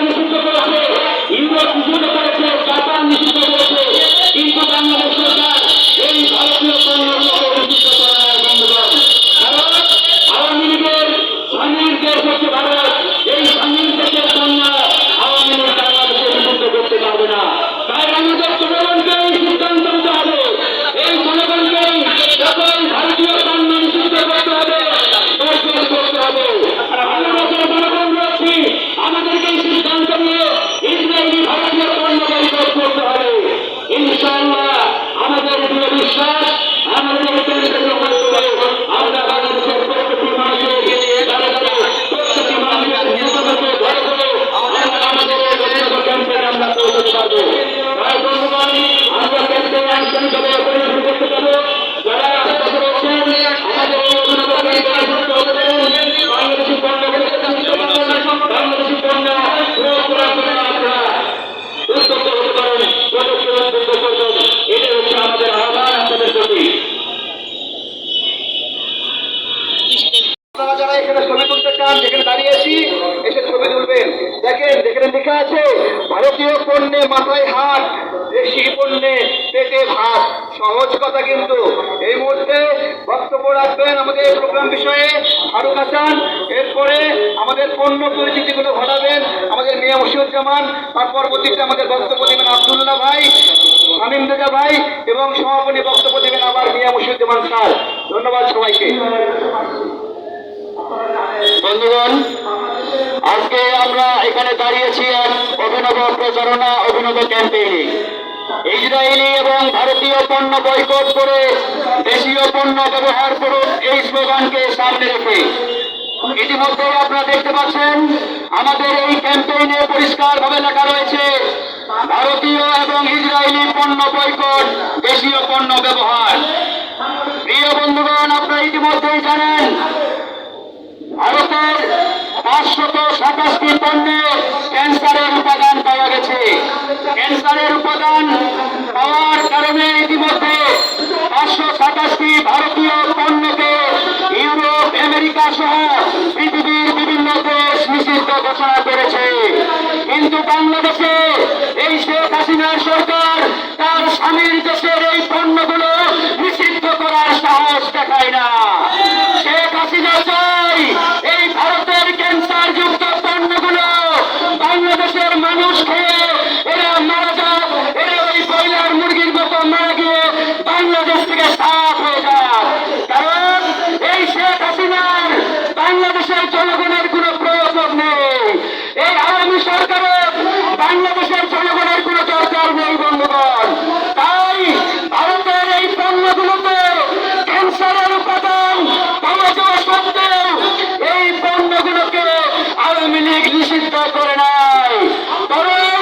নিষিদ্ধ করেছে ইউরোপ নিষিদ্ধ করেছে কিন্তু ভারতীয় পণ্যে মাথায় হাত দেশি পণ্যে পেটে ভাত। সহজ কথা কিন্তু। এই মুহূর্তে বক্তব্য রাখবেন আমাদের এই প্রোগ্রাম বিষয়ে ফারুক হাসান। এরপরে আমাদের পণ্য পরিচিতিগুলো ঘটাবেন আমাদের মিয়া মুশিউজ্জামান। তার পরবর্তীতে আমাদের বক্তব্য দেবেন আব্দুল্লাহ ভাই শামীম রেজা ভাই এবং সমাপনী বক্তব্য দেবেন আবার মিয়া মুশিউজ্জামান স্যার। ধন্যবাদ সবাইকে। বন্ধুগণ আজকে আমরা এখানে দাঁড়িয়েছি এক অভিনব প্রচারণা, অভিনব ক্যাম্পেইনে ইসরায়েলি এবং ভারতীয় পণ্য বয়কট করে দেশীয় পণ্য ব্যবহার করুন এই স্লোগানকে সামনে রেখে। ইতিমধ্যে আপনারা দেখতে পাচ্ছেন, আমাদের এই ক্যাম্পেইনে পরিষ্কারভাবে লেখা রয়েছে, ভারতীয় এবং ইসরায়েলি পণ্য বয়কট দেশীয় পণ্য ব্যবহার। প্রিয় বন্ধুগণ, আপনারা ইতিমধ্যেই জানেন, ভারতের পাঁচশত সাতাশটি পণ্যে ক্যান্সারের উপাদান পাওয়া গেছে। ক্যান্সারের উপাদান পাওয়ার কারণে ইতিমধ্যে পাঁচশো সাতাশটি ভারতীয় পণ্যকে ইউরোপ, আমেরিকা সহ পৃথিবীর বিভিন্ন ঘোষণা করেছে। কিন্তু বাংলাদেশে এই শেখ হাসিনার সরকার তার স্বামীর দেশের এই পণ্যগুলো নিষিদ্ধ করার সাহস দেখায় না শেখ হাসিনা চাই এই ভারতের ক্যান্সার যুক্ত পণ্যগুলো বাংলাদেশের মানুষ খেয়ে এরা মারা যাক এরা ওই ব্রয়লার মুরগির মতো মারা গিয়ে বাংলাদেশ থেকে সাফ হয়ে যাক কারণ এই শেখ হাসিনার বাংলাদেশের জনগণের কোনো প্রয়োজন নেই এই আওয়ামী সরকারের বাংলাদেশের জনগণের কোনো দরকার নেই বন্ধুগণ তাই ভারতের এই পণ্যগুলোতে ক্যান্সারের উপাদান পাওয়া যাওয়া সত্ত্বেও এই পণ্যগুলোকে আওয়ামী লীগ নিষিদ্ধ করে নাই বরং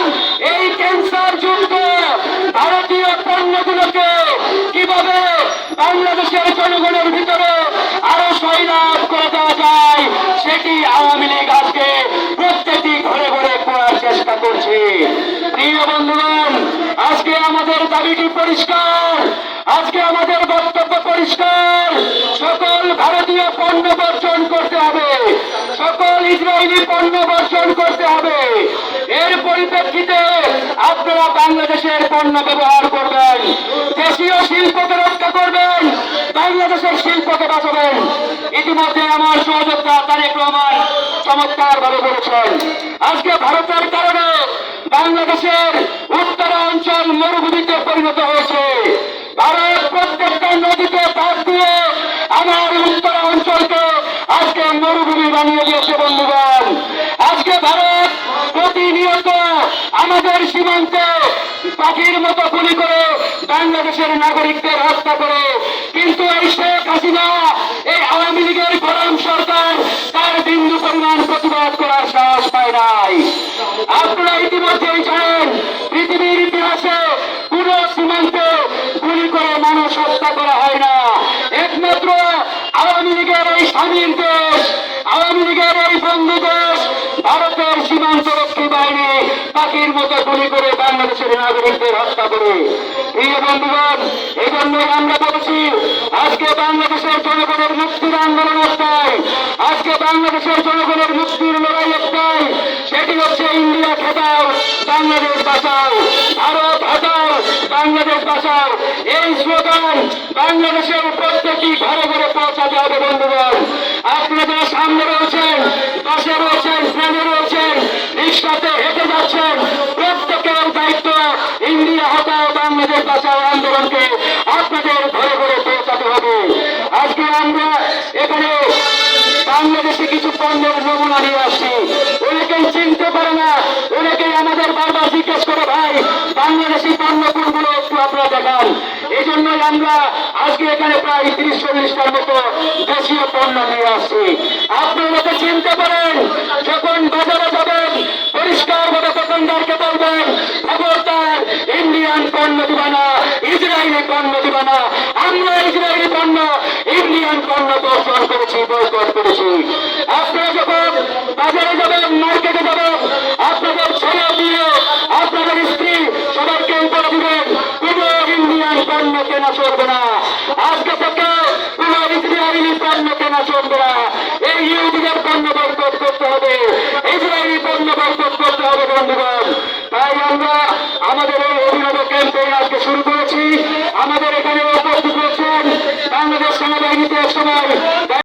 এই ক্যান্সার যুক্ত ভারতীয় পণ্যগুলোকে কীভাবে বাংলাদেশের জনগণের ভিতরে আরও সৈলাভ করে দেওয়া যায়, সেটি আওয়ামী লীগ আজকে প্রত্যেকটি ঘরে ঘরে করার চেষ্টা করছে। প্রিয় বন্ধুগণ, আজকে আমাদের দাবিটি পরিষ্কার, আজকে আমাদের বক্তব্য পরিষ্কার। সকল ভারতীয় পণ্য বর্জন করতে হবে, সকল ইসরায়েলি পণ্য বর্জন করতে হবে। এর পরিপ্রেক্ষিতে আপনারা বাংলাদেশের পণ্য ব্যবহার করবেন, দেশীয় শিল্পকে রক্ষা করবেন, বাংলাদেশের শিল্পকে বাঁচাবেন। ইতিমধ্যে আমার সহযোদ্ধা তারেক রহমান চমৎকার ভাবে বলেছেন, আজকে ভারতের কারণে বাংলাদেশের উত্তরাঞ্চল মরুভূমিতে পরিণত হয়েছে। ভারত প্রত্যেকটা নদীতে বাদ দিয়ে আমার উত্তর অঞ্চলকে আজকে মরুভূমি বানিয়ে দিয়েছে বন্ধুগণ। আজকে ভারত প্রতিনিয়ত আমাদের সীমান্তে পাখির মতো গুলি করো বাংলাদেশের নাগরিকদের হত্যা করো। কিন্তু এই শেখ হাসিনা, এই আওয়ামী লীগের গোলাম সরকার, তার বিন্দু পরিমাণ প্রতিবাদ করার সাহস পায় নাই। আপনারা ইতিমধ্যেই জানেন, পৃথিবীর ইতিহাসে কোন সীমান্তে গুলি করে মানুষ হত্যা করা হয় না। একমাত্র আওয়ামী লীগের এই স্বামীর গুলি করে বাংলাদেশের নাগরিকদের হত্যা করে। প্রিয় বন্ধুগণ, এই জন্যই আমরা বলছি, আজকে বাংলাদেশের জনগণের মুক্তির আন্দোলন একটাই। আজকে বাংলাদেশের জনগণের মুক্তির লড়াই একটাই। সেটি হচ্ছে ইন্ডিয়া খেদাও বাংলাদেশ বাঁচাও। ভারত হাটাও, বাংলাদেশ বাঁচাও। এই স্লোগান বাংলাদেশের প্রত্যেকটি ঘরে ঘরে পৌঁছাতে হবে, বন্ধুগণ। আপনারা সামনে রয়েছেন বাসে রয়েছেন ট্রেনে রয়েছেন, রিক্সাতে হেঁটে যাচ্ছেন বাংলাদেশ বাঁচাও আন্দোলনকে আপনাদের ঘরে ঘরে পৌঁছাতে হবে। আজকে আমরা এখানে বাংলাদেশে কিছু পণ্যের নমুনা নিয়ে আসছি। অনেকেই চিনতে পারে না, অনেকেই আমাদের বারবার জিজ্ঞেস করে, ভাই, বাংলাদেশি পণ্য কোনগুলো একটু আপনারা দেখান? এই জন্যই আমরা আজকে এখানে প্রায় তিরিশ চল্লিশটার মতো দেশীয় পণ্য নিয়ে আসছি। আপনারা যাতে চিনতে পারেন, যখন বাজারে যাবেন পরিষ্কার ভাবে দোকানদারকে বলবেন ইন্ডিয়ান পণ্য দিবা না ইসরায়েলি পণ্য দিবা না আমরা ইসরায়েলি পণ্য ইন্ডিয়ান পণ্য বর্জন করেছি, বয়কট করেছি। আপনারা যখন বাজারে যাবেন, মার্কেটে যাবেন, আপনাদের ছেলে দিয়ে আপনাদের স্ত্রী, সবাইকে উপরে দিবেন, কোন ইন্ডিয়ান পণ্য কেনা চলবে না। আজকে থেকে কোন ইসরায়েলি পণ্য কেনা চলবে না। এই ইহুদিদের পণ্য বয়কট করতে হবে। ইসরায়েলি পণ্য বয়কট করতে হবে, বন্ধুগণ। তাই আমরা আমাদের এই ক্যাম্পেইন আজকে শুরু করেছি। আমাদের এখানে উপস্থিত রয়েছেন বাংলাদেশ সেনাবাহিনীতে সময়